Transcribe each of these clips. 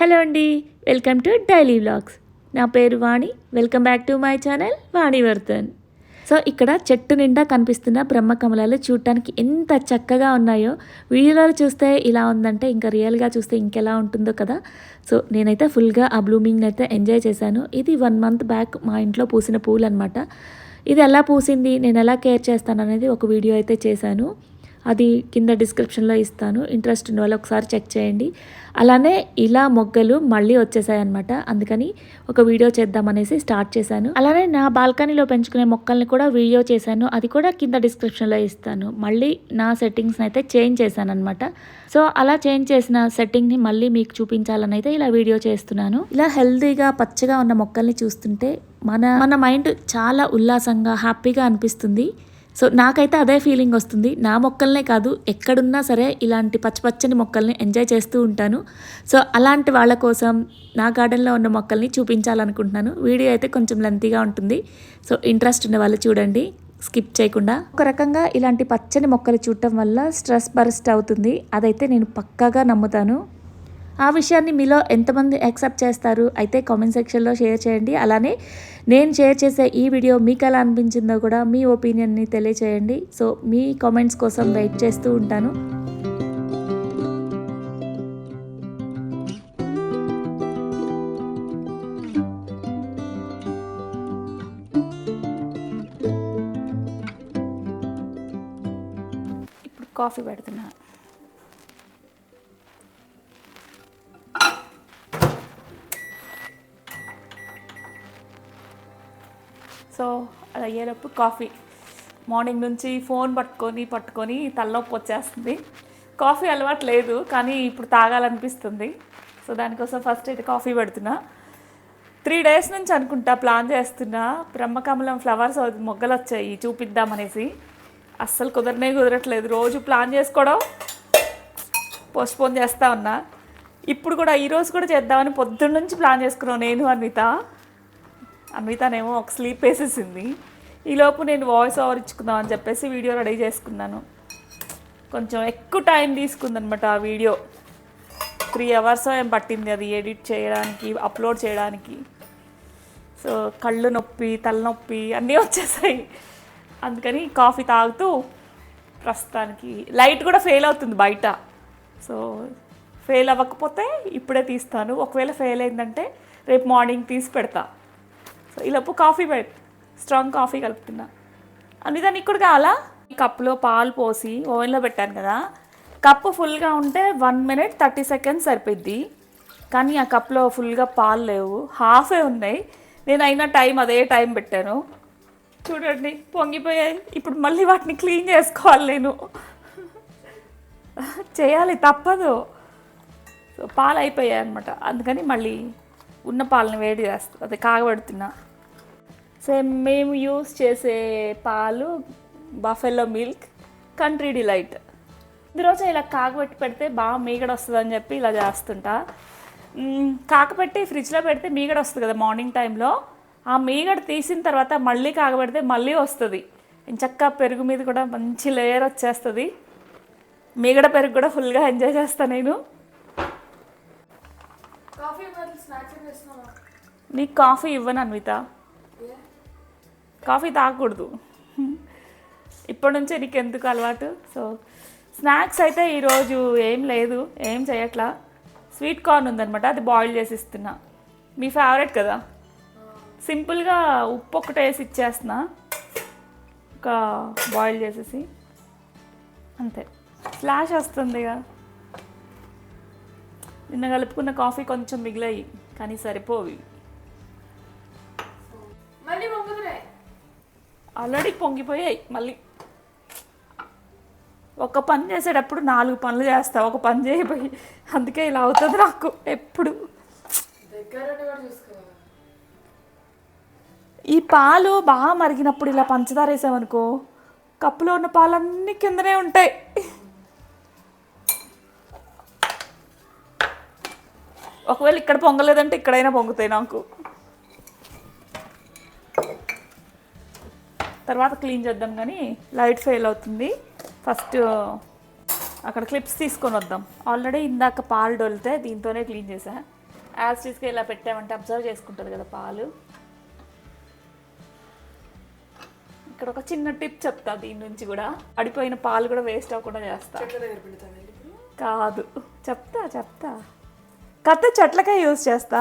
Hello అండి welcome to daily vlogs. నా పేరు Vani welcome back to my channel Vani Vardhan. So ఇక్కడ చెట్టు నిండా కనిపిస్తున్న బ్రహ్మ కమలాలు చూడటానికి ఎంత చక్కగా ఉన్నాయో వీడియోలో చూస్తే ఇలా ఉందంటే ఇంకా రియల్గా చూస్తే ఇంకెలా ఉంటుందో కదా. సో నేనైతే ఫుల్గా ఆ బ్లూమింగ్ అయితే ఎంజాయ్ చేశాను. ఇది వన్ మంత్ బ్యాక్ మా ఇంట్లో పూసిన పూలు అనమాట ఇది ఎలా పూసింది నేను ఎలా కేర్ చేస్తాను అనేది ఒక వీడియో అయితే చేశాను. అది కింద డిస్క్రిప్షన్లో ఇస్తాను. ఇంట్రెస్ట్ ఉన్న వాళ్ళు ఒకసారి చెక్ చేయండి. అలానే ఇలా మొగ్గలు మళ్ళీ వచ్చేసాయి అనమాట అందుకని ఒక వీడియో చేద్దామనేసి స్టార్ట్ చేశాను. అలానే నా బాల్కనీలో పెంచుకునే మొక్కల్ని కూడా వీడియో చేశాను. అది కూడా కింద డిస్క్రిప్షన్లో ఇస్తాను. మళ్ళీ నా సెట్టింగ్స్ని అయితే చేంజ్ చేశాను అనమాట సో అలా చేంజ్ చేసిన సెట్టింగ్ని మళ్ళీ మీకు చూపించాలని అయితే ఇలా వీడియో చేస్తున్నాను. ఇలా హెల్తీగా పచ్చగా ఉన్న మొక్కల్ని చూస్తుంటే మన మన మైండ్ చాలా ఉల్లాసంగా హ్యాపీగా అనిపిస్తుంది. సో నాకైతే అదే ఫీలింగ్ వస్తుంది. నా మొక్కలనే కాదు ఎక్కడున్నా సరే ఇలాంటి పచ్చపచ్చని మొక్కల్ని ఎంజాయ్ చేస్తూ ఉంటాను. సో అలాంటి వాళ్ళ కోసం నా గార్డెన్లో ఉన్న మొక్కల్ని చూపించాలనుకుంటున్నాను. వీడియో అయితే కొంచెం లెంతీగా ఉంటుంది. సో ఇంట్రెస్ట్ ఉన్న వాళ్ళు చూడండి. స్కిప్ చేయకుండా. ఒక రకంగా ఇలాంటి పచ్చని మొక్కలు చూడటం వల్ల స్ట్రెస్ బరస్ట్ అవుతుంది. అదైతే నేను పక్కాగా నమ్ముతాను. ఆ విషయాన్ని మీలో ఎంతమంది యాక్సెప్ట్ చేస్తారు? అయితే కామెంట్ సెక్షన్లో షేర్ చేయండి. అలానే నేను షేర్ చేసే ఈ వీడియో మీకు ఎలా అనిపించిందో కూడా మీ ఒపీనియన్ని తెలియచేయండి. సో మీ కామెంట్స్ కోసం వెయిట్ చేస్తూ ఉంటాను. ఇప్పుడు కాఫీ పెడుతున్నా. అయ్యేటప్పుడు కాఫీ. మార్నింగ్ నుంచి ఫోన్ పట్టుకొని పట్టుకొని తలనొప్పి వచ్చేస్తుంది. కాఫీ అలవాటు లేదు కానీ ఇప్పుడు తాగాలనిపిస్తుంది. సో దానికోసం ఫస్ట్ అయితే కాఫీ పెడుతున్నా. త్రీ డేస్ నుంచి అనుకుంటా ప్లాన్ చేస్తున్నా. బ్రహ్మకమలం ఫ్లవర్స్ మొగ్గలు వచ్చాయి చూపిద్దామనేసి. అస్సలు కుదరనే కుదరట్లేదు. రోజు ప్లాన్ చేసుకోవడం పోస్ట్పోన్ చేస్తా ఉన్నా. ఇప్పుడు కూడా ఈరోజు కూడా చేద్దామని పొద్దున్న నుంచి ప్లాన్ చేసుకున్నాను నేను అన్విత అన్వితనేమో ఒక స్లీప్ వేసేసింది. ఈలోపు నేను వాయిస్ ఓవర్ ఇచ్చుకుందాం అని చెప్పేసి వీడియో రెడీ చేసుకున్నాను. కొంచెం ఎక్కువ టైం తీసుకుందనమాట ఆ వీడియో త్రీ అవర్స్ ఏం పట్టింది అది ఎడిట్ చేయడానికి అప్లోడ్ చేయడానికి. సో కళ్ళు నొప్పి తలనొప్పి అన్నీ వచ్చేసాయి. అందుకని కాఫీ తాగుతూ ప్రస్తుతానికి లైట్ కూడా ఫెయిల్ అవుతుంది బయట. సో ఫెయిల్ అవ్వకపోతే ఇప్పుడే తీస్తాను. ఒకవేళ ఫెయిల్ అయిందంటే రేపు మార్నింగ్ తీసి పెడతా. సో ఈలోపు కాఫీ పెట్ స్ట్రాంగ్ కాఫీ కలుపుతున్నా. అందుకని నీకు కూడా కావాలా? ఈ కప్పులో పాలు పోసి ఓవెన్లో పెట్టాను కదా. కప్పు ఫుల్గా ఉంటే వన్ మినిట్ థర్టీ సెకండ్స్ సరిపోద్ది. కానీ ఆ కప్లో ఫుల్గా పాలు లేవు. హాఫే ఉన్నాయి. నేను అయినా టైం అదే టైం పెట్టాను. చూడండి పొంగిపోయాయి. ఇప్పుడు మళ్ళీ వాటిని క్లీన్ చేసుకోవాలి నేను. చేయాలి తప్పదు. సో పాలు అయిపోయాయి అనమాట అందుకని మళ్ళీ ఉన్న పాలని వేడి చేస్తా అది కాగబెడుతున్నా. సేమ్ మేము యూస్ చేసే పాలు బఫెల్లో మిల్క్ కంట్రీ డిలైట్. ఈరోజు ఇలా కాగబెట్టి పెడితే బాగా మీగడ వస్తుంది అని చెప్పి ఇలా చేస్తుంటా. కాకపెట్టి ఫ్రిడ్జ్లో పెడితే మీగడ వస్తుంది కదా మార్నింగ్ టైంలో. ఆ మీగడ తీసిన తర్వాత మళ్ళీ కాగబెడితే మళ్ళీ వస్తుంది. చక్క పెరుగు మీద కూడా మంచి లేయర్ వచ్చేస్తుంది. మీగడ పెరుగు కూడా ఫుల్గా ఎంజాయ్ చేస్తాను నేను. నీకు కాఫీ ఇవ్వను అన్విత. కాఫీ తాగకూడదు. ఇప్పటి నుంచే నీకు ఎందుకు అలవాటు? సో స్నాక్స్ అయితే ఈరోజు ఏం లేదు ఏం చేయట్లా. స్వీట్ కార్న్ ఉందనమాట అది బాయిల్ చేసి ఇస్తున్నా. మీ ఫేవరెట్ కదా? సింపుల్గా ఉప్పు ఒకటి వేసి ఇచ్చేస్తున్నా. ఒక బాయిల్ చేసేసి. అంతే. ఫ్లాష్ వస్తుంది ఇక నిన్న కలుపుకున్న కాఫీ కొంచెం మిగిలాయి కానీ సరిపోవి మళ్ళీ ఆల్రెడీ పొంగిపోయాయి మళ్ళీ. ఒక పని చేసేటప్పుడు నాలుగు పనులు చేస్తా ఒక పని చేయబోయి. అందుకే ఇలా అవుతుంది నాకు ఎప్పుడు. ఈ పాలు బాగా మరిగినప్పుడు ఇలా పంచదార వేసామనుకో కప్పులో ఉన్న పాలన్నీ కిందనే ఉంటాయి. ఒకవేళ ఇక్కడ పొంగలేదంటే ఇక్కడైనా పొంగుతాయి నాకు. తర్వాత క్లీన్ చేద్దాం కానీ లైట్ ఫెయిల్ అవుతుంది. ఫస్ట్ అక్కడ క్లిప్స్ తీసుకొని వద్దాం. ఆల్రెడీ ఇందాక పాలు డొలితే దీంతోనే క్లీన్ చేసా యాజ్ టీస్గా ఇలా పెట్టామంటే అబ్జర్వ్ చేసుకుంటుంది కదా పాలు. ఇక్కడ ఒక చిన్న టిప్ చెప్తా దీని నుంచి కూడా. పడిపోయిన పాలు కూడా వేస్ట్ అవ్వకుండా చేస్తా. కాదు. చెప్తా చెప్తా. కత్త చెట్లకే యూజ్ చేస్తా.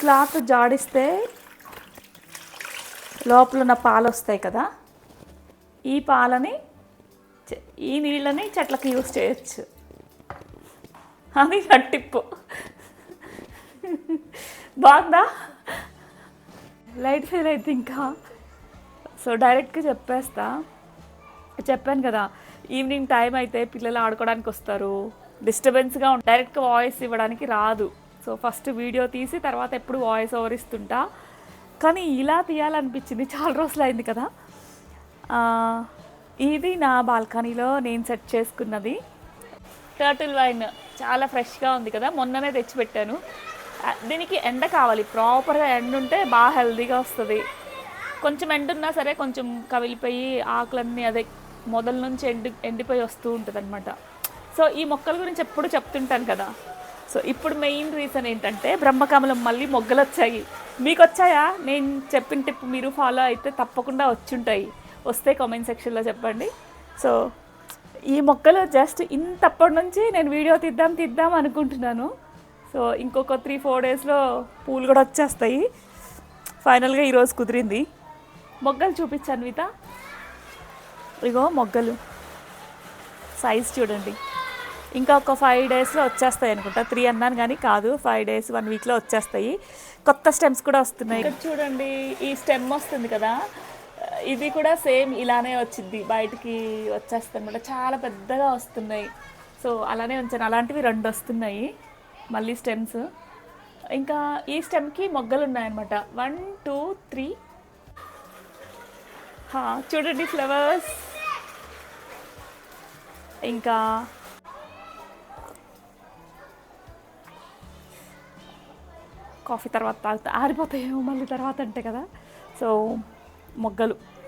క్లాత్ జాడిస్తే లోపల ఉన్న పాలు వస్తాయి కదా ఈ పాలని చె- ఈ నీళ్ళని చెట్లకు యూజ్ చేయొచ్చు. అది నా టిప్పు బాగుందా? లైట్ ఫెయిల్ అయితే ఇంకా. సో డైరెక్ట్గా చెప్పేస్తా. చెప్పాను కదా ఈవినింగ్ టైం అయితే పిల్లలు ఆడుకోవడానికి వస్తారు. డిస్టర్బెన్స్గా డైరెక్ట్గా వాయిస్ ఇవ్వడానికి రాదు. సో ఫస్ట్ వీడియో తీసి తర్వాత ఎప్పుడు వాయిస్ ఓవర్ ఇస్తుంటా. కానీ ఇలా తీయాలనిపించింది. చాలా రోజులు అయింది కదా ఇది నా బాల్కనీలో నేను సెట్ చేసుకున్నది. టర్టిల్ వైన్ చాలా ఫ్రెష్గా ఉంది కదా. మొన్ననే తెచ్చిపెట్టాను. దీనికి ఎండ కావాలి. ప్రాపర్గా ఎండ ఉంటే బాగా హెల్దీగా వస్తుంది. కొంచెం ఎండ ఉన్నా సరే కొంచెం కవిలిపోయి ఆకులన్నీ అదే మొదల నుంచి ఎండి ఎండిపోయి వస్తూ ఉంటుంది అనమాట సో ఈ మొక్కల గురించి ఎప్పుడు చెప్తుంటాను కదా. సో ఇప్పుడు మెయిన్ రీజన్ ఏంటంటే బ్రహ్మకమలం మళ్ళీ మొగ్గలు వచ్చాయి మీకు వచ్చాయా నేను చెప్పిన టిప్ మీరు ఫాలో అయితే తప్పకుండా వచ్చుంటాయి. వస్తే కామెంట్ సెక్షన్లో చెప్పండి. సో ఈ మొక్కలు జస్ట్ ఇంతప్పటి నుంచి నేను వీడియో తీద్దాం తీద్దాం అనుకుంటున్నాను. సో ఇంకొక త్రీ ఫోర్ డేస్లో పూలు కూడా వచ్చేస్తాయి. ఫైనల్గా ఈరోజు కుదిరింది. మొగ్గలు చూపించాను అన్విత. ఇగో మొగ్గలు. సైజ్ చూడండి. ఇంకా ఒక ఫైవ్ డేస్లో వచ్చేస్తాయి అనుకుంటా. త్రీ అన్నాను కానీ కాదు ఫైవ్ డేస్ వన్ వీక్లో వచ్చేస్తాయి. కొత్త స్టెమ్స్ కూడా వస్తున్నాయి. ఇక్కడ చూడండి ఈ స్టెమ్ వస్తుంది కదా. ఇది కూడా సేమ్ ఇలానే వచ్చింది బయటికి వచ్చేస్తాయి అనమాట చాలా పెద్దగా వస్తున్నాయి. సో అలానే ఉంచాను. అలాంటివి రెండు వస్తున్నాయి. మళ్ళీ స్టెమ్స్ ఇంకా ఈ స్టెమ్కి మొగ్గలు ఉన్నాయన్నమాట. వన్ టూ త్రీ చూడండి ఫ్లవర్స్ ఇంకా కాఫీ తర్వాత తాగుతా. ఆరిపోతాయేమో మళ్ళీ తర్వాత అంటే కదా. సో మొగ్గలు.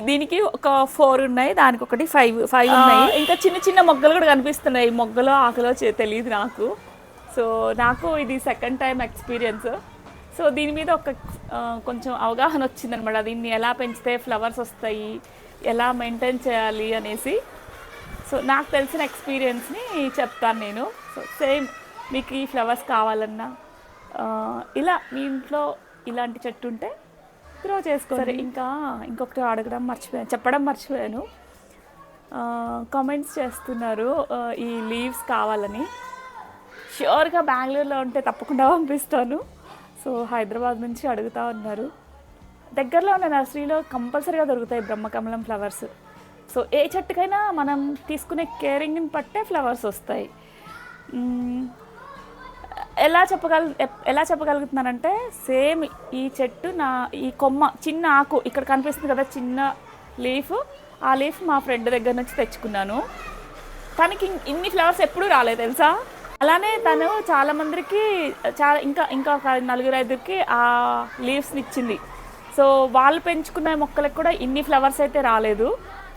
దీనికి ఒక ఫోర్ ఉన్నాయి దానికి ఒకటి ఫైవ్ ఫైవ్ ఉన్నాయి. ఇంకా చిన్న చిన్న మొగ్గలు కూడా కనిపిస్తున్నాయి. మొగ్గలో ఆకులో చే- తెలియదు నాకు. సో నాకు ఇది సెకండ్ టైం ఎక్స్పీరియన్స్ సో దీని మీద ఒక కొంచెం అవగాహన వచ్చిందనమాట. దీన్ని ఎలా పెంచితే ఫ్లవర్స్ వస్తాయి ఎలా మెయింటైన్ చేయాలి అనేసి. సో నాకు తెలిసిన ఎక్స్పీరియన్స్ని చెప్తాను నేను. సో సేమ్ మీకు ఈ ఫ్లవర్స్ కావాలన్నా ఇలా మీ ఇంట్లో ఇలాంటి చెట్టు ఉంటే గ్రో చేసుకో ఇంకా ఇంకొకటి అడగడం మర్చిపోయాను చెప్పడం మర్చిపోయాను. కామెంట్స్ చేస్తున్నారు ఈ లీవ్స్ కావాలని. ష్యూర్గా బెంగళూరులో ఉంటే తప్పకుండా పంపిస్తాను. సో హైదరాబాద్ నుంచి అడుగుతా ఉన్నారు. దగ్గరలో ఉన్న నర్సరీలో కంపల్సరీగా దొరుకుతాయి బ్రహ్మకమలం ఫ్లవర్స్. సో ఏ చెట్టుకైనా మనం తీసుకునే కేరింగ్ని పట్టే ఫ్లవర్స్ వస్తాయి. ఎలా చెప్పగల ఎలా చెప్పగలుగుతున్నానంటే సేమ్ ఈ చెట్టు నా ఈ కొమ్మ చిన్న ఆకు ఇక్కడ కనిపిస్తుంది కదా చిన్న లీఫ్. ఆ లీఫ్ మా ఫ్రెండ్ దగ్గర నుంచి తెచ్చుకున్నాను. తనకి ఇన్ని ఫ్లవర్స్ ఎప్పుడూ రాలేదు తెలుసా? అలానే తను చాలా మందికి చాలా ఇంకా ఇంకా ఒక నలుగురు ఐదుగురికి ఆ లీవ్స్ని ఇచ్చింది. సో వాళ్ళు పెంచుకునే మొక్కలకు కూడా ఇన్ని ఫ్లవర్స్ అయితే రాలేదు.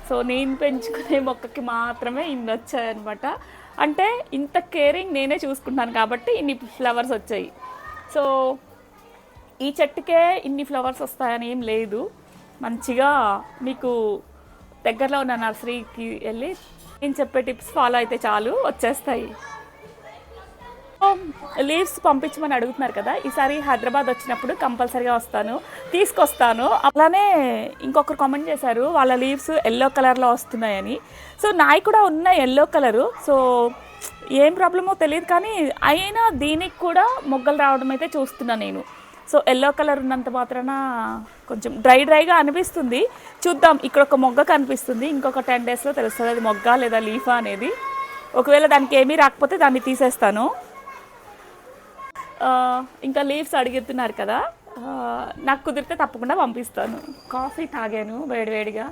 సో నేను పెంచుకునే మొక్కకి మాత్రమే ఇన్ని వచ్చాయన్నమాట. అంటే ఇంత కేరింగ్ నేనే చూసుకుంటాను కాబట్టి ఇన్ని ఫ్లవర్స్ వచ్చాయి. సో ఈ చెట్టుకే ఇన్ని ఫ్లవర్స్ వస్తాయని ఏం లేదు. మంచిగా మీకు దగ్గరలో ఉన్న నర్సరీకి వెళ్ళి నేను చెప్పే టిప్స్ ఫాలో అయితే చాలు వచ్చేస్తాయి. లీవ్స్ పంపించమని అడుగుతున్నారు కదా ఈసారి హైదరాబాద్ వచ్చినప్పుడు కంపల్సరీగా వస్తాను తీసుకొస్తాను. అలానే ఇంకొకరు కామెంట్ చేశారు వాళ్ళ లీవ్స్ ఎల్లో కలర్లో వస్తున్నాయని. సో నాయి కూడా ఉన్నాయి ఎల్లో కలరు సో ఏం ప్రాబ్లమో తెలియదు కానీ అయినా దీనికి కూడా మొగ్గలు రావడం అయితే చూస్తున్నాను నేను. సో ఎల్లో కలర్ ఉన్నంత మాత్రాన కొంచెం డ్రై డ్రైగా అనిపిస్తుంది. చూద్దాం ఇక్కడ ఒక మొగ్గ కనిపిస్తుంది ఇంకొక టెన్ డేస్లో తెలుస్తుంది అది మొగ్గ లేదా లీఫా అనేది. ఒకవేళ దానికి ఏమీ రాకపోతే దాన్ని తీసేస్తాను. ఇంకా లీవ్స్ అడుగుతున్నారు కదా. నాకు కుదిరితే తప్పకుండా పంపిస్తాను. కాఫీ తాగాను వేడివేడిగా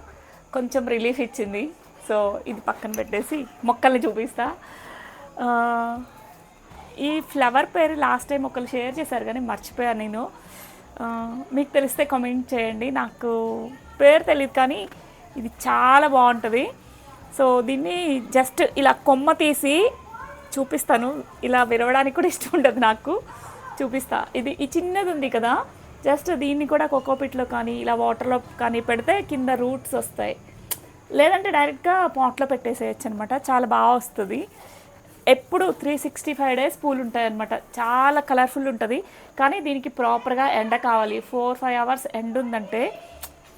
కొంచెం రిలీఫ్ ఇచ్చింది. సో ఇది పక్కన పెట్టేసి మొక్కల్ని చూపిస్తా. ఈ ఫ్లవర్ పేరు లాస్ట్ టైం ఒకరు షేర్ చేశారు కానీ మర్చిపోయాను నేను. మీకు తెలిస్తే కామెంట్ చేయండి. నాకు పేరు తెలియదు కానీ ఇది చాలా బాగుంటుంది. సో దీన్ని జస్ట్ ఇలా కొమ్మ తీసి చూపిస్తాను. ఇలా విరవడానికి కూడా ఇష్టం ఉంటుంది నాకు. చూపిస్తా. ఇది ఈ చిన్నది ఉంది కదా. జస్ట్ దీన్ని కూడా కోకోపిట్లో కానీ ఇలా వాటర్లో కానీ పెడితే కింద రూట్స్ వస్తాయి. లేదంటే డైరెక్ట్గా పాట్లో పెట్టేసేయచ్చు అనమాట చాలా బాగా వస్తుంది. ఎప్పుడు త్రీ సిక్స్టీ ఫైవ్ డేస్ పూలు ఉంటాయన్నమాట చాలా కలర్ఫుల్ ఉంటుంది. కానీ దీనికి ప్రాపర్గా ఎండ కావాలి. ఫోర్ ఫైవ్ అవర్స్ ఎండ ఉందంటే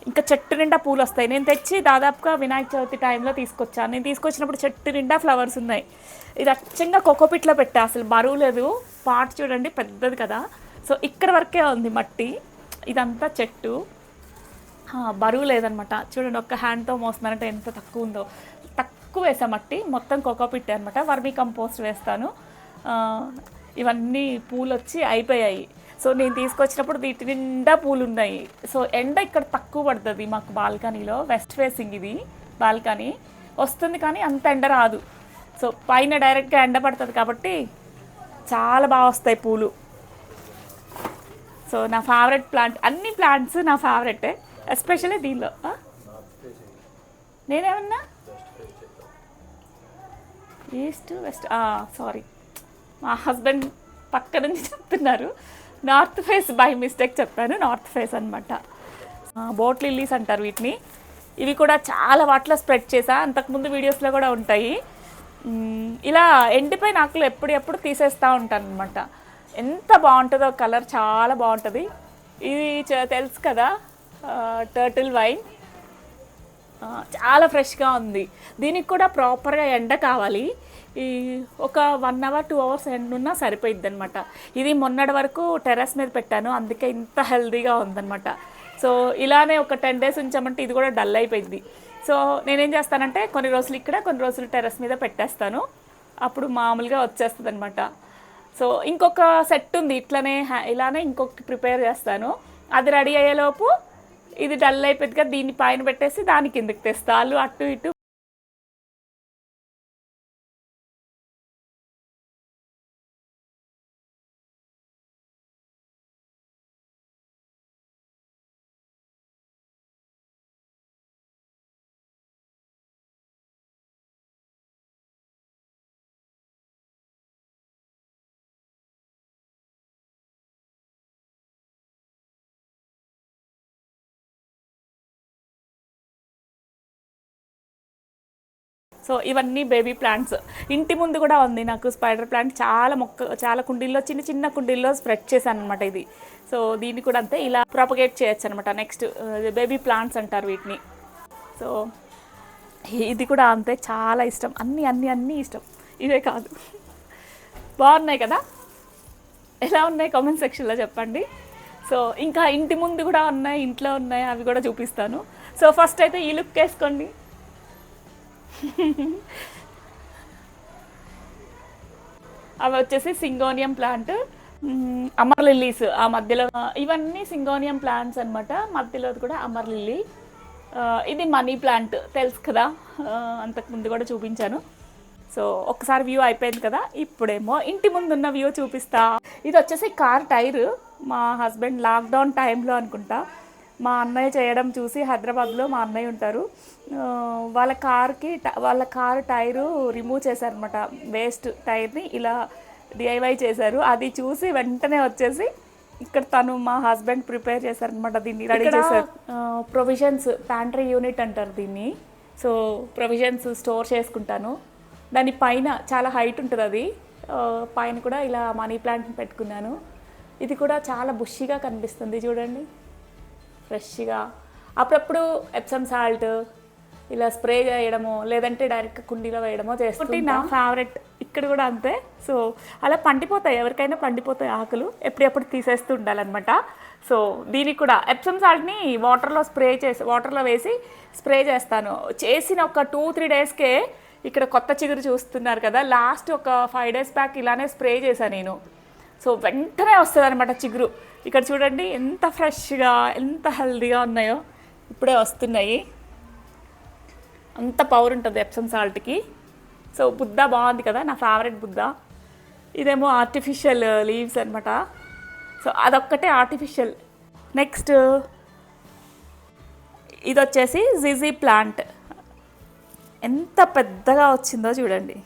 ఇంకా చెట్టు నిండా పూలు వస్తాయి. నేను తెచ్చి దాదాపుగా వినాయక చవితి టైంలో తీసుకొచ్చాను. నేను తీసుకొచ్చినప్పుడు చెట్టు నిండా ఫ్లవర్స్ ఉన్నాయి. ఇది అచ్చంగా కోకోపిట్లో పెట్టా. అసలు బరువు లేదు. పాట్ చూడండి పెద్దది కదా. సో ఇక్కడ వరకే ఉంది మట్టి. ఇదంతా చెట్టు. బరువు లేదనమాట. చూడండి ఒక్క హ్యాండ్తో మోస్తున్నారంటే ఎంత తక్కువ ఉందో. తక్కువ వేసా మట్టి. మొత్తం కొకోపిట్టే అనమాట. వర్మీ కంపోస్ట్ వేస్తాను ఇవన్నీ పూలు వచ్చి అయిపోయాయి. సో నేను తీసుకొచ్చినప్పుడు వీటి నిండా పూలు ఉన్నాయి సో ఎండ ఇక్కడ తక్కువ పడుతుంది మాకు బాల్కనీలో. వెస్ట్ ఫేసింగ్ ఇది బాల్కనీ. వస్తుంది కానీ అంత ఎండ రాదు. సో పైన డైరెక్ట్గా ఎండ పడుతుంది కాబట్టి చాలా బాగా వస్తాయి పూలు. సో నా ఫేవరెట్ ప్లాంట్ అన్ని ప్లాంట్స్ నా ఫేవరెటే ఎస్పెషల్లీ దీనిలో. నేనేమన్నా? ఈస్ట్ వెస్ట్ సారీ మా హస్బెండ్ పక్క నుంచి చెప్తున్నారు. నార్త్ ఫేస్ బై మిస్టేక్ చెప్పాను నార్త్ ఫేస్ అనమాట బోట్ లిల్లీస్ అంటారు వీటిని. ఇవి కూడా చాలా వాటిలో స్ప్రెడ్ చేసా అంతకుముందు వీడియోస్లో కూడా ఉంటాయి. ఇలా ఎండిపోయిన ఆకులు ఎప్పుడెప్పుడు తీసేస్తూ ఉంటాను అనమాట ఎంత బాగుంటుందో కలర్ చాలా బాగుంటుంది. ఇది తెలుసు కదా టర్టిల్ వైన్. చాలా ఫ్రెష్గా ఉంది. దీనికి కూడా ప్రాపర్గా ఎండ కావాలి. ఈ ఒక వన్ అవర్ టూ అవర్స్ ఎండ్ ఉన్నా సరిపోయిద్ది అనమాట ఇది మొన్నటి వరకు టెర్రస్ మీద పెట్టాను అందుకే ఇంత హెల్దీగా ఉందన్నమాట. సో ఇలానే ఒక టెన్ డేస్ ఉంచామంటే ఇది కూడా డల్ అయిపోయింది. సో నేనేం చేస్తానంటే కొన్ని రోజులు ఇక్కడ కొన్ని రోజులు టెర్రస్ మీద పెట్టేస్తాను. అప్పుడు మామూలుగా వచ్చేస్తుంది అనమాట సో ఇంకొక సెట్ ఉంది ఇట్లనే హ్యా- ఇలానే ఇంకొకటి ప్రిపేర్ చేస్తాను. అది రెడీ అయ్యేలోపు ఇది డల్ అయిపోయింది కదా దీన్ని పైన పెట్టేసి దాని కిందకి తెస్తా. అటు ఇటు సో ఇవన్నీ బేబీ ప్లాంట్స్. ఇంటి ముందు కూడా ఉంది నాకు స్పైడర్ ప్లాంట్. చాలా మొక్క చాలా కుండీల్లో చిన్న చిన్న కుండీల్లో స్ప్రెడ్ చేశాను అనమాట ఇది. సో దీన్ని కూడా అంతే ఇలా ప్రాపగేట్ చేయొచ్చు అనమాట నెక్స్ట్ బేబీ ప్లాంట్స్ అంటారు వీటిని. సో ఇది కూడా అంతే చాలా ఇష్టం. అన్నీ అన్నీ అన్నీ ఇష్టం. ఇవే కాదు. బాగున్నాయి కదా? ఎలా ఉన్నాయి కామెంట్ సెక్షన్లో చెప్పండి. సో ఇంకా ఇంటి ముందు కూడా ఉన్నాయి ఇంట్లో ఉన్నాయి అవి కూడా చూపిస్తాను. సో ఫస్ట్ అయితే ఈ లుక్ వేసుకోండి. అవి వచ్చేసి సింగోనియం ప్లాంట్ అమర్ లిల్లీస్. ఆ మధ్యలో ఇవన్నీ సింగోనియం ప్లాంట్స్ అన్నమాట. మధ్యలో కూడా అమర్ లిల్లీ. ఇది మనీ ప్లాంట్ తెలుసు కదా? అంతకుముందు కూడా చూపించాను. సో ఒకసారి వ్యూ అయిపోయింది కదా? ఇప్పుడేమో ఇంటి ముందు ఉన్న వ్యూ చూపిస్తా. ఇది వచ్చేసి కార్ టైర్. మా హస్బెండ్ లాక్డౌన్ టైంలో అనుకుంటా. మా అన్నయ్య చేయడం చూసి హైదరాబాద్లో మా అన్నయ్య ఉంటారు. వాళ్ళ కార్కి వాళ్ళ కార్ టైరు రిమూవ్ చేశారనమాట వేస్ట్ టైర్ని ఇలా డిఐవై చేశారు. అది చూసి వెంటనే వచ్చేసి ఇక్కడ తను మా హస్బెండ్ ప్రిపేర్ చేశారనమాట దీన్ని రెడీ చేశారు. ప్రొవిజన్స్ ప్యాంట్రీ యూనిట్ అంటారు దీన్ని. సో ప్రొవిజన్స్ స్టోర్ చేసుకుంటాను. దాని పైన చాలా హైట్ ఉంటుంది అది. పైన కూడా ఇలా మనీ ప్లాంట్ పెట్టుకున్నాను. ఇది కూడా చాలా బుషిగా కనిపిస్తుంది. చూడండి. ఫ్రెష్గా. అప్పుడప్పుడు ఎప్సమ్ సాల్ట్ ఇలా స్ప్రే చేయడమో లేదంటే డైరెక్ట్ కుండీలో వేయడమో చేస్తుంటే. నా ఫేవరెట్. ఇక్కడ కూడా అంతే. సో అలా పండిపోతాయి. ఎవరికైనా పండిపోతాయి ఆకులు. ఎప్పుడెప్పుడు తీసేస్తూ ఉండాలన్నమాట. సో దీనికి కూడా ఎప్సమ్ సాల్ట్ని వాటర్లో స్ప్రే చేసి వాటర్లో వేసి స్ప్రే చేస్తాను. చేసిన ఒక టూ త్రీ డేస్కే ఇక్కడ కొత్త చిగురు చూస్తున్నారు కదా. లాస్ట్ ఒక ఫైవ్ డేస్ బ్యాక్ ఇలానే స్ప్రే చేశాను నేను. సో వెంటనే వస్తుంది అనమాట చిగురు. ఇక్కడ చూడండి ఎంత ఫ్రెష్గా ఎంత హెల్దీగా ఉన్నాయో ఇప్పుడే వస్తున్నాయి. అంత పవర్ ఉంటుంది ఎప్సమ్ సాల్ట్కి సో బుద్ధ బాగుంది కదా నా ఫేవరెట్ బుద్ధ. ఇదేమో ఆర్టిఫిషియల్ లీవ్స్ అనమాట సో అదొక్కటే ఆర్టిఫిషియల్ నెక్స్ట్ ఇది వచ్చేసి జిజీ ప్లాంట్ ఎంత పెద్దగా వచ్చిందో చూడండి.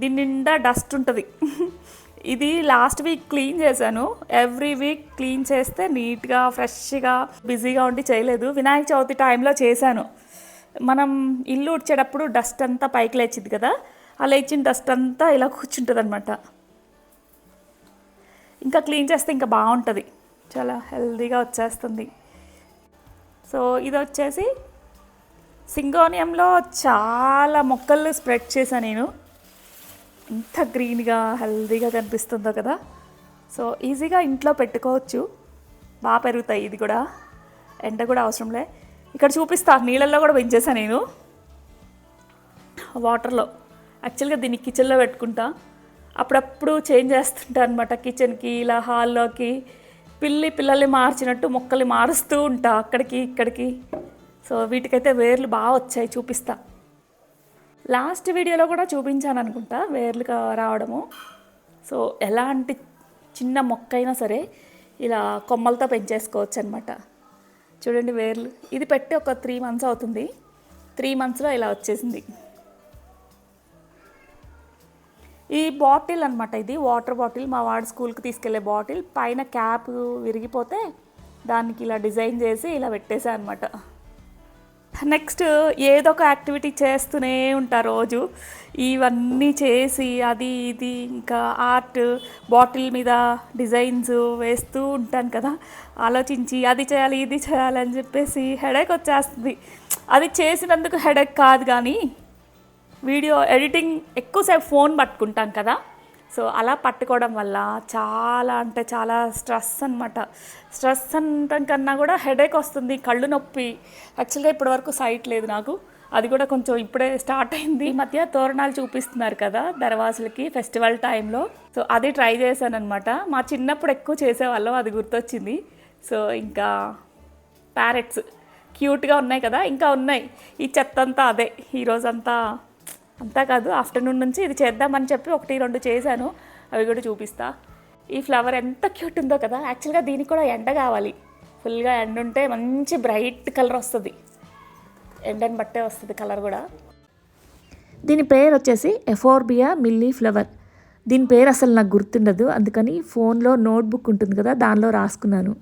దీని నిండా డస్ట్ ఉంటుంది. ఇది లాస్ట్ వీక్ క్లీన్ చేశాను. ఎవ్రీ వీక్ క్లీన్ చేస్తే నీట్గా ఫ్రెష్గా బిజీగా ఉండి చేయలేదు. వినాయక చవితి టైంలో చేశాను. మనం ఇల్లు ఉడ్చేటప్పుడు డస్ట్ అంతా పైకి లేచిద్ది కదా ఆ లేచిన డస్ట్ అంతా ఇలా కూర్చుంటుంది అనమాట ఇంకా క్లీన్ చేస్తే ఇంకా బాగుంటుంది. చాలా హెల్దీగా వచ్చేస్తుంది. సో ఇది వచ్చేసి సింగోనియంలో చాలా మొక్కలు స్ప్రెడ్ చేశాను నేను. ఎంత గ్రీన్గా హెల్దీగా కనిపిస్తుందో కదా. సో ఈజీగా ఇంట్లో పెట్టుకోవచ్చు. బాగా పెరుగుతాయి ఇది కూడా. ఎండ కూడా అవసరంలే ఇక్కడ చూపిస్తా నీళ్ళల్లో కూడా పెంచేసాను నేను. వాటర్లో. యాక్చువల్గా దీన్ని కిచెన్లో పెట్టుకుంటా. అప్పుడప్పుడు చేంజ్ చేస్తుంటా అనమాట కిచెన్కి ఇలా హాల్లోకి. పిల్లి పిల్లల్ని మార్చినట్టు మొక్కల్ని మారుస్తూ ఉంటా అక్కడికి ఇక్కడికి. సో వీటికైతే వేర్లు బాగా వచ్చాయి చూపిస్తా. లాస్ట్ వీడియోలో కూడా చూపించాను అనుకుంటా వేర్లు రావడము. సో ఎలాంటి చిన్న మొక్క అయినా సరే ఇలా కొమ్మలతో పెంచేసుకోవచ్చు అనమాట చూడండి వేర్లు. ఇది పెట్టి ఒక త్రీ మంత్స్ అవుతుంది. త్రీ మంత్స్లో ఇలా వచ్చేసింది. ఈ బాటిల్ అనమాట ఇది. Water bottle. మా వాడు స్కూల్కి తీసుకెళ్ళే బాటిల్. పైన క్యాప్ విరిగిపోతే దానికి ఇలా డిజైన్ చేసి ఇలా పెట్టేసా అనమాట నెక్స్ట్ ఏదో ఒక యాక్టివిటీ చేస్తూనే ఉంటా రోజు. ఇవన్నీ చేసి అది ఇది ఇంకా ఆర్ట్ బాటిల్ మీద డిజైన్స్ వేస్తూ ఉంటాను కదా. ఆలోచించి అది చేయాలి ఇది చేయాలి అని చెప్పేసి హెడేక్ వచ్చేస్తుంది. అది చేసినందుకు హెడేక్ కాదు కానీ వీడియో ఎడిటింగ్ ఎక్కువసేపు ఫోన్ పట్టుకుంటాం కదా. సో అలా పట్టుకోవడం వల్ల చాలా అంటే చాలా స్ట్రెస్ అనమాట స్ట్రెస్ అనటం కన్నా కూడా హెడేక్ వస్తుంది కళ్ళు నొప్పి. యాక్చువల్గా ఇప్పటివరకు సైట్ లేదు నాకు. అది కూడా కొంచెం ఇప్పుడే స్టార్ట్ అయింది. ఈ మధ్య తోరణాలు చూపిస్తున్నారు కదా దర్వాజులకి ఫెస్టివల్ టైంలో. సో అది ట్రై చేశాను అనమాట మా చిన్నప్పుడు ఎక్కువ చేసేవాళ్ళం అది గుర్తొచ్చింది. సో ఇంకా ప్యారెట్స్ క్యూట్గా ఉన్నాయి కదా ఇంకా ఉన్నాయి. ఈ చెత్త అంతా అదే ఈరోజంతా అంతా కాదు ఆఫ్టర్నూన్ నుంచి ఇది చేద్దామని చెప్పి ఒకటి రెండు చేశాను. అవి కూడా చూపిస్తా. ఈ ఫ్లవర్ ఎంత క్యూట్ ఉందో కదా యాక్చువల్గా దీనికి కూడా ఎండ కావాలి. ఫుల్గా ఎండ ఉంటే మంచి బ్రైట్ కలర్ వస్తుంది. ఎండని బట్టే వస్తుంది కలర్ కూడా. దీని పేరు వచ్చేసి ఎఫోర్బియా మిల్లీ ఫ్లవర్. దీని పేరు అసలు నాకు గుర్తుండదు అందుకని ఫోన్లో నోట్బుక్ ఉంటుంది కదా దానిలో రాసుకున్నాను.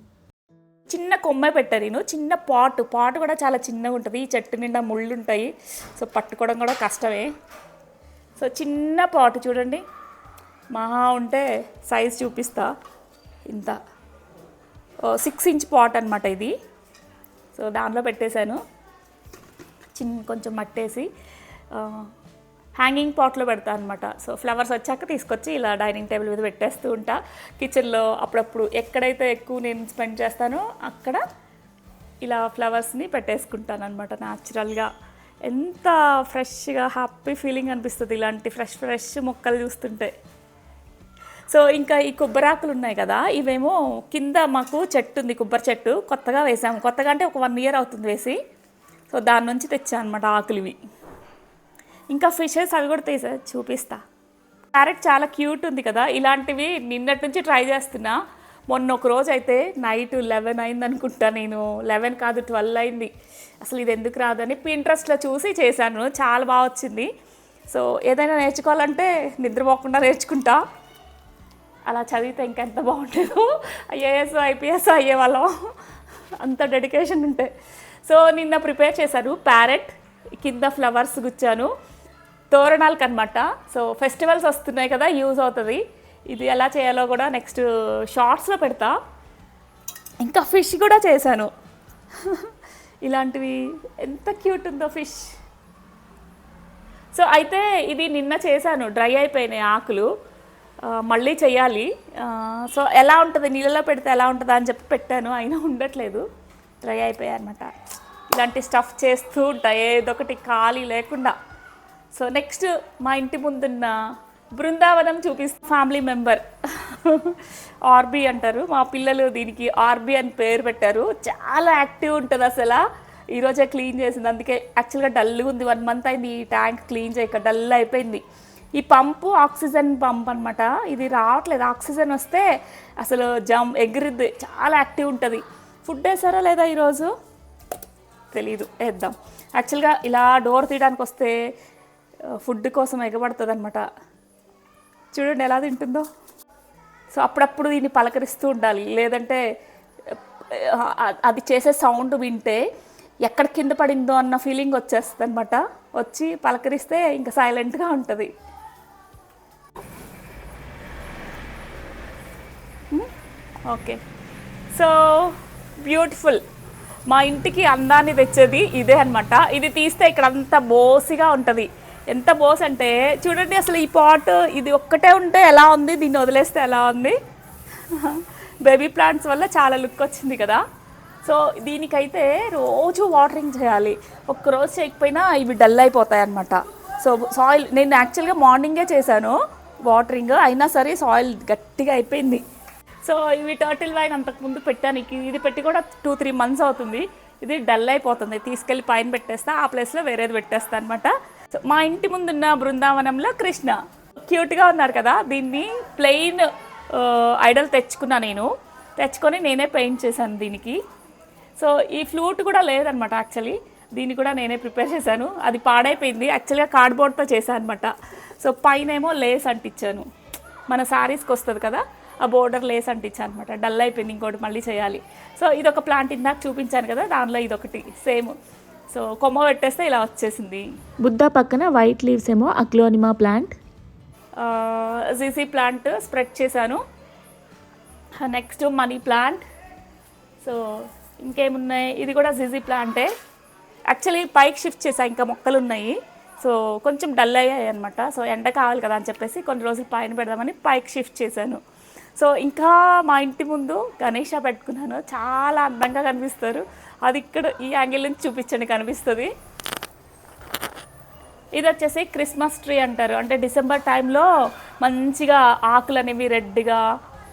చిన్న కొమ్మ పెట్టారు నేను చిన్న పాట్ పాట్ కూడా చాలా చిన్నగా ఉంటుంది. ఈ చెట్టు నిండా ముళ్ళు ఉంటాయి సో పట్టుకోవడం కూడా కష్టమే. సో చిన్న పాట్ చూడండి. మహా ఉంటే సైజ్ చూపిస్తా. ఇంత. సిక్స్ ఇంచ్ పాట్ అనమాట ఇది. సో దానిలో పెట్టేశాను. చిన్న కొంచెం మట్టేసి హ్యాంగింగ్ పాట్లో పెడతా అనమాట సో ఫ్లవర్స్ వచ్చాక తీసుకొచ్చి ఇలా డైనింగ్ టేబుల్ మీద పెట్టేస్తూ ఉంటా. కిచెన్లో అప్పుడప్పుడు ఎక్కడైతే ఎక్కువ నేను స్పెండ్ చేస్తానో అక్కడ ఇలా ఫ్లవర్స్ని పెట్టేసుకుంటాను అనమాట న్యాచురల్గా ఎంత ఫ్రెష్గా హ్యాపీ ఫీలింగ్ అనిపిస్తుంది ఇలాంటి ఫ్రెష్ ఫ్రెష్ మొక్కలు చూస్తుంటే. సో ఇంకా ఈ కొబ్బరాకులు ఉన్నాయి కదా ఇవేమో కింద మాకు చెట్టు ఉంది కొబ్బరి చెట్టు. కొత్తగా వేసాము. కొత్తగా అంటే ఒక వన్ ఇయర్ అవుతుంది వేసి. సో దాని నుంచి తెచ్చాను అనమాట ఆకులు ఇవి ఇంకా ఫిషెస్ అవి కూడా తీసా చూపిస్తా. క్యారెట్ చాలా క్యూట్ ఉంది కదా ఇలాంటివి నిన్నటి నుంచి ట్రై చేస్తున్నా. మొన్న ఒక రోజు అయితే నైట్ లెవెన్ అయింది అనుకుంటా నేను. లెవెన్ కాదు ట్వెల్వ్ అయింది. అసలు ఇది ఎందుకు రాదని ఇంట్రెస్ట్లో చూసి చేశాను. చాలా బాగా వచ్చింది. సో ఏదైనా నేర్చుకోవాలంటే నిద్రపోకుండా నేర్చుకుంటా. అలా చదివితే ఇంకెంత బాగుంటుందో ఐఏఎస్ ఐపీఎస్ అయ్యేవాళ్ళం అంత డెడికేషన్ ఉంటే. సో నిన్న ప్రిపేర్ చేశాను ప్యారెట్. కింద ఫ్లవర్స్ గుచ్చాను. తోరణాలకు అనమాట సో ఫెస్టివల్స్ వస్తున్నాయి కదా యూజ్ అవుతుంది. ఇది ఎలా చేయాలో కూడా నెక్స్ట్ షార్ట్స్లో పెడతా. ఇంకా ఫిష్ కూడా చేశాను. ఇలాంటివి ఎంత క్యూట్ ఉందో ఫిష్. సో అయితే ఇది నిన్న చేశాను డ్రై అయిపోయినాయి ఆకులు. మళ్ళీ చేయాలి. సో ఎలా ఉంటుంది నీళ్ళలో పెడితే ఎలా ఉంటుందా అని చెప్పి పెట్టాను అయినా ఉండట్లేదు. డ్రై అయిపోయాయి అనమాట ఇలాంటి స్టఫ్ చేస్తూ ఉంటా ఏదో ఒకటి ఖాళీ లేకుండా. సో నెక్స్ట్ మా ఇంటి ముందున్న బృందావనం చూపిస్తా ఫ్యామిలీ మెంబర్ ఆర్బీ అంటారు. మా పిల్లలు దీనికి ఆర్బీ అని పేరు పెట్టారు. చాలా యాక్టివ్ ఉంటుంది అసలు. ఈరోజే క్లీన్ చేసింది. అందుకే యాక్చువల్గా డల్గా ఉంది. వన్ మంత్ అయింది ఈ ట్యాంక్ క్లీన్ చేయక డల్ అయిపోయింది. ఈ పంపు ఆక్సిజన్ పంప్ అనమాట ఇది రావట్లేదు. ఆక్సిజన్ వస్తే అసలు జమ్ ఎగిరిద్ది. చాలా యాక్టివ్ ఉంటుంది. ఫుడ్ వేసారా లేదా ఈరోజు? తెలీదు. వేద్దాం. యాక్చువల్గా ఇలా డోర్ తీయడానికి వస్తే ఫుడ్ కోసం ఎగబడుతుంది అనమాట చూడండి ఎలా తింటుందో. సో అప్పుడప్పుడు దీన్ని పలకరిస్తూ ఉండాలి. లేదంటే అది చేసే సౌండ్ వింటే ఎక్కడ కింద పడిందో అన్న ఫీలింగ్ వచ్చేస్తుంది అనమాట వచ్చి పలకరిస్తే ఇంకా సైలెంట్గా ఉంటుంది. ఓకే. So beautiful. మా ఇంటికి అందాన్ని తెచ్చేది ఇదే అనమాట ఇది తీస్తే ఇక్కడ అంతా బోసిగా ఉంటుంది. ఎంత బోస్ అంటే చూడండి అసలు ఈ పాట్ ఇది ఒక్కటే ఉంటే ఎలా ఉంది? దీన్ని వదిలేస్తే ఎలా ఉంది? బేబీ ప్లాంట్స్ వల్ల చాలా లుక్ వచ్చింది కదా. సో దీనికైతే రోజు వాటరింగ్ చేయాలి. ఒక్కరోజు చేయకపోయినా ఇవి డల్ అయిపోతాయి అనమాట సో సాయిల్ నేను యాక్చువల్గా మార్నింగే చేశాను వాటరింగ్ అయినా సరే సాయిల్ గట్టిగా అయిపోయింది. సో ఇవి టర్టిల్ వైన్ అంతకుముందు పెట్టాను. ఇది పెట్టి కూడా టూ త్రీ మంత్స్ అవుతుంది. ఇది డల్ అయిపోతుంది. తీసుకెళ్ళి పైన పెట్టేస్తా ఆ ప్లేస్లో వేరేది పెట్టేస్తా అనమాట మా ఇంటి ముందున్న బృందావనంలో కృష్ణ. క్యూట్గా ఉన్నారు కదా దీన్ని ప్లెయిన్ ఐడల్ తెచ్చుకున్నా నేను. తెచ్చుకొని నేనే పెయింట్ చేశాను దీనికి. సో ఈ ఫ్లూట్ కూడా లేదనమాట యాక్చువల్లీ దీన్ని కూడా నేనే ప్రిపేర్ చేశాను. అది పాడైపోయింది. యాక్చువల్గా కార్డ్బోర్డ్తో చేశాను అనమాట సో పైన ఏమో లేస్ అంటించాను. మన శారీస్కి వస్తుంది కదా ఆ బోర్డర్ లేస్ అంటించాను అనమాట డల్ అయిపోయింది ఇంకోటి మళ్ళీ చేయాలి. సో ఇదొక ప్లాంట్ ఇందాక చూపించాను కదా దానిలో ఇదొకటి సేమ్ సో కొమ్మ పెట్టేస్తే ఇలా వచ్చేసింది. బుద్ధ పక్కన వైట్ లీవ్స్ ఏమో అక్లోనిమా ప్లాంట్ జీసీ ప్లాంట్ స్ప్రెడ్ చేశాను. నెక్స్ట్ మనీ ప్లాంట్ సో ఇంకేమున్నాయి? ఇది కూడా జీజీ ప్లాంటే యాక్చువల్లీ పైకి షిఫ్ట్ చేసా ఇంకా మొక్కలు ఉన్నాయి సో కొంచెం డల్ అయ్యాయి అనమాట సో ఎండ కావాలి కదా అని చెప్పేసి కొన్ని రోజులు పైన పెడదామని పైకి షిఫ్ట్ చేశాను. సో ఇంకా మా ఇంటి ముందు గణేష పెట్టుకున్నాను. చాలా అందంగా కనిపిస్తారు. అది ఇక్కడ ఈ యాంగిల్ నుంచి చూపించండి కనిపిస్తుంది. ఇది వచ్చేసి క్రిస్మస్ ట్రీ అంటారు. అంటే డిసెంబర్ టైంలో మంచిగా ఆకులు అనేవి రెడ్గా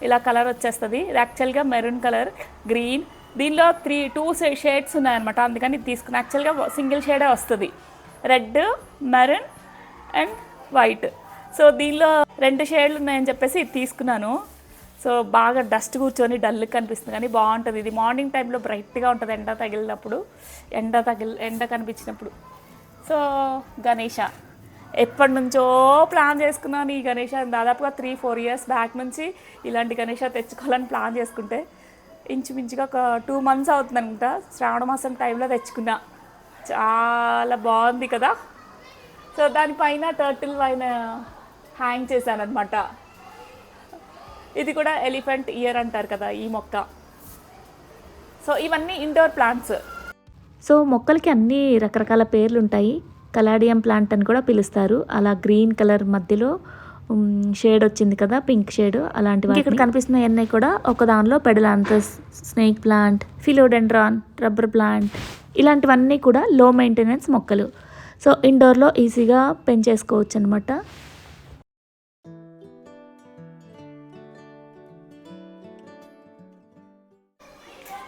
ఇలా కలర్ వచ్చేస్తుంది. ఇది యాక్చువల్గా మెరూన్ కలర్ గ్రీన్ దీనిలో త్రీ టూ షేడ్స్ ఉన్నాయన్నమాట. అందుకని తీసుకున్న. తీసుకుని యాక్చువల్గా సింగిల్ షేడే వస్తుంది. Red maroon and white so దీనిలో రెండు షేడ్లు ఉన్నాయని చెప్పేసి తీసుకున్నాను. సో బాగా డస్ట్ కూర్చొని డల్ కనిపిస్తుంది కానీ బాగుంటుంది. ఇది మార్నింగ్ టైంలో బ్రైట్గా ఉంటుంది ఎండ తగిలినప్పుడు. ఎండ తగిలి ఎండ కనిపించినప్పుడు. సో గణేష ఎప్పటి నుంచో ప్లాన్ చేసుకున్నాను ఈ గణేష. దాదాపుగా త్రీ ఫోర్ ఇయర్స్ బ్యాక్ నుంచి ఇలాంటి గణేష తెచ్చుకోవాలని ప్లాన్ చేసుకుంటే ఇంచుమించుగా ఒక టూ మంత్స్ అవుతుంది అనుకుంటా శ్రావణ మాసం టైంలో తెచ్చుకున్నా. చాలా బాగుంది కదా. సో దానిపైన టర్టిల్ పైన హ్యాంగ్ చేశాను అనమాట ఇది కూడా ఎలిఫెంట్ ఇయర్ అంటారు కదా ఈ మొక్క. సో ఇవన్నీ ఇండోర్ ప్లాంట్స్. సో మొక్కలకి అన్ని రకరకాల పేర్లు ఉంటాయి కలాడియం ప్లాంట్ అని కూడా పిలుస్తారు. అలా గ్రీన్ కలర్ మధ్యలో షేడ్ వచ్చింది కదా పింక్ షేడ్ అలాంటివి ఇక్కడ కనిపిస్తున్న అన్నీ కూడా ఒక దానిలో pedilanthus snake plant philodendron rubber plant ఇలాంటివన్నీ కూడా లో మెయింటెనెన్స్ మొక్కలు. సో ఇండోర్లో ఈజీగా పెంచేసుకోవచ్చు అనమాట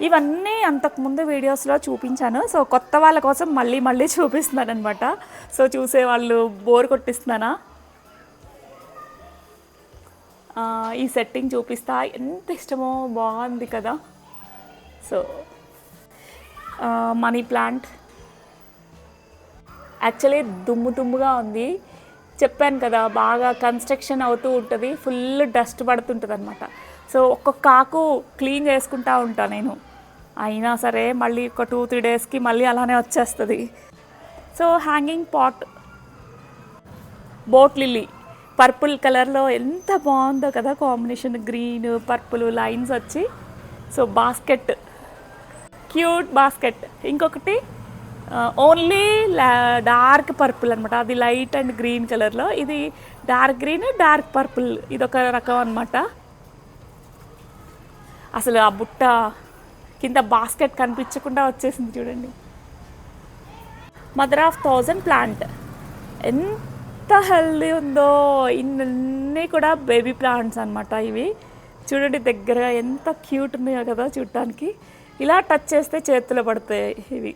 ఇవన్నీ అంతకుముందు వీడియోస్లో చూపించాను. సో కొత్త వాళ్ళ కోసం మళ్ళీ మళ్ళీ చూపిస్తున్నాను అనమాట సో చూసే వాళ్ళు బోర్ కొట్టిస్తున్నానా? ఈ సెట్టింగ్ చూపిస్తా. ఎంత ఇష్టమో బాగుంది కదా. So money plant. యాక్చువల్లీ దుమ్ము దుమ్ముగా ఉంది. చెప్పాను కదా బాగా కన్స్ట్రక్షన్ అవుతూ ఉంటుంది. ఫుల్ డస్ట్ పడుతుంటుంది అనమాట సో ఒక్కొక్క ఆకు క్లీన్ చేసుకుంటా ఉంటా నేను. అయినా సరే మళ్ళీ ఒక టూ త్రీ డేస్కి మళ్ళీ అలానే వచ్చేస్తుంది. So hanging pot boat lily purple కలర్లో ఎంత బాగుందో కదా కాంబినేషన్ గ్రీన్ పర్పుల్ లైన్స్ వచ్చి సో బాస్కెట్ క్యూట్ బాస్కెట్. ఇంకొకటి ఓన్లీ డార్క్ పర్పుల్ అనమాట అది లైట్ అండ్ గ్రీన్ కలర్లో. ఇది డార్క్ గ్రీన్ డార్క్ పర్పుల్. ఇది ఒక రకం అనమాట అసలు ఆ బుట్ట కింద బాస్కెట్ కనిపించకుండా వచ్చేసింది చూడండి. మదర్ ఆఫ్ థౌజండ్ ప్లాంట్ ఎంత హెల్దీ ఉందో ఇన్ని కూడా బేబీ ప్లాంట్స్ అనమాట ఇవి. చూడండి దగ్గరగా ఎంత క్యూట్ ఉన్నాయో కదా చూడటానికి ఇలా టచ్ చేస్తే చేతిలో పడతాయి ఇవి.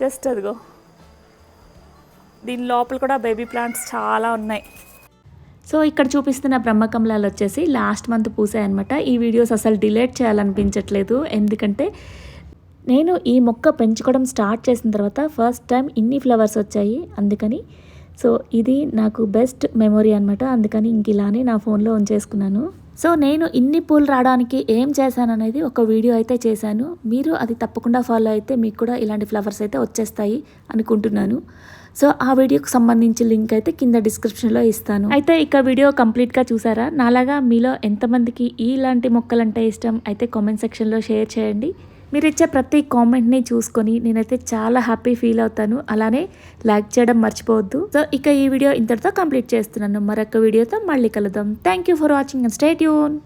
జస్ట్ అదిగో. దీని లోపల కూడా బేబీ ప్లాంట్స్ చాలా ఉన్నాయి. సో ఇక్కడ చూపిస్తున్న బ్రహ్మకమలాలు వచ్చేసి లాస్ట్ మంత్ పూసాయన్నమాట. ఈ వీడియోస్ అసలు డిలేట్ చేయాలనిపించట్లేదు. ఎందుకంటే నేను ఈ మొక్క పెంచుకోవడం స్టార్ట్ చేసిన తర్వాత ఫస్ట్ టైం ఇన్ని ఫ్లవర్స్ వచ్చాయి అందుకని. సో ఇది నాకు బెస్ట్ మెమొరీ అనమాట అందుకని ఇంక ఇలానే నా ఫోన్లో ఉంచేసుకున్నాను సో నేను ఇన్ని పూలు రావడానికి ఏం చేశాను అనేది ఒక వీడియో అయితే చేశాను. మీరు అది తప్పకుండా ఫాలో అయితే మీకు కూడా ఇలాంటి ఫ్లవర్స్ అయితే వచ్చేస్తాయి అనుకుంటున్నాను. సో ఆ వీడియోకి సంబంధించి లింక్ అయితే కింద డిస్క్రిప్షన్లో ఇస్తాను. అయితే ఇక వీడియో కంప్లీట్గా చూసారా? నాలాగా మీలో ఎంతమందికి ఇలాంటి మొక్కలంటే ఇష్టం అయితే కామెంట్ సెక్షన్లో షేర్ చేయండి. మీరు ఇచ్చే ప్రతి కామెంట్ని చూసుకొని నేనైతే చాలా హ్యాపీ ఫీల్ అవుతాను. అలానే లైక్ చేయడం మర్చిపోవద్దు. సో ఇక ఈ వీడియో ఇంతటితో కంప్లీట్ చేస్తున్నాను. మరొక వీడియోతో మళ్ళీ కలుద్దాం. Thank you for watching and stay Yoon